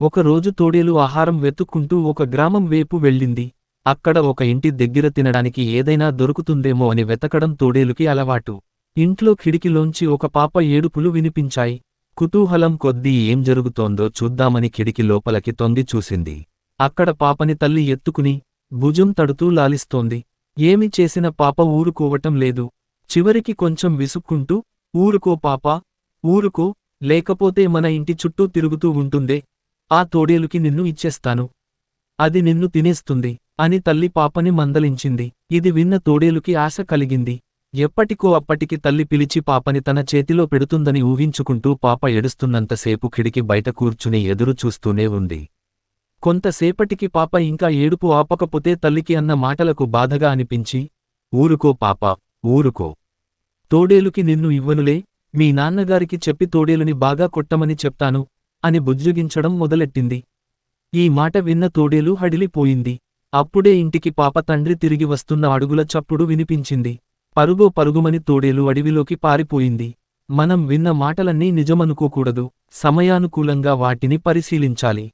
ఒకరోజు తోడేలు ఆహారం వెతుక్కుంటూ ఒక గ్రామం వైపు వెళ్ళింది. అక్కడ ఒక ఇంటి దగ్గర తినడానికి ఏదైనా దొరుకుతుందేమో అని వెతకడం తోడేలుకి అలవాటు. ఇంట్లో కిడికిలోంచి ఒక పాప ఏడుపులు వినిపించాయి. కుతూహలం కొద్దీ ఏం జరుగుతోందో చూద్దామని కిడికి లోపలకి తొంగి చూసింది. అక్కడ పాపని తల్లి ఎత్తుకుని భుజం తడుతూ లాలిస్తోంది. ఏమి చేసిన పాప ఊరుకోవటం లేదు. చివరికి కొంచెం విసుక్కుంటూ ఊరుకో పాపా ఊరుకో లేకపోతే మన ఇంటి చుట్టూ తిరుగుతూ ఉంటుందే ఆ తోడేలుకి నిన్ను ఇచ్చేస్తాను. అది నిన్ను తినేస్తుంది అని తల్లి పాపని మందలించింది. ఇది విన్న తోడేలుకి ఆశ కలిగింది. ఎప్పటికో అప్పటికి తల్లి పిలిచి పాపని తన చేతిలో పెడుతుందని ఊహించుకుంటూ పాప ఏడుస్తున్నంతసేపు కిడికి బయట కూర్చుని ఎదురు చూస్తూనే ఉంది. కొంతసేపటికి పాప ఇంకా ఏడుపు ఆపకపోతే తల్లికి అన్న మాటలకు బాధగా అనిపించి ఊరుకో పాప ఊరుకో. తోడేలుకి నిన్ను ఇవ్వనులే. మీ నాన్నగారికి చెప్పి తోడేలుని బాగా కొట్టమని చెప్తాను. అని బుజ్జగించడం మొదలెట్టింది. ఈ మాట విన్న తోడేలు హడిలిపోయింది. అప్పుడే ఇంటికి పాప తండ్రి తిరిగి వస్తున్న అడుగుల చప్పుడు వినిపించింది. పరుగో పరుగుమని తోడేలు అడవిలోకి పారిపోయింది. మనం విన్న మాటలన్నీ నిజమనుకోకూడదు. సమయానుకూలంగా వాటిని పరిశీలించాలి.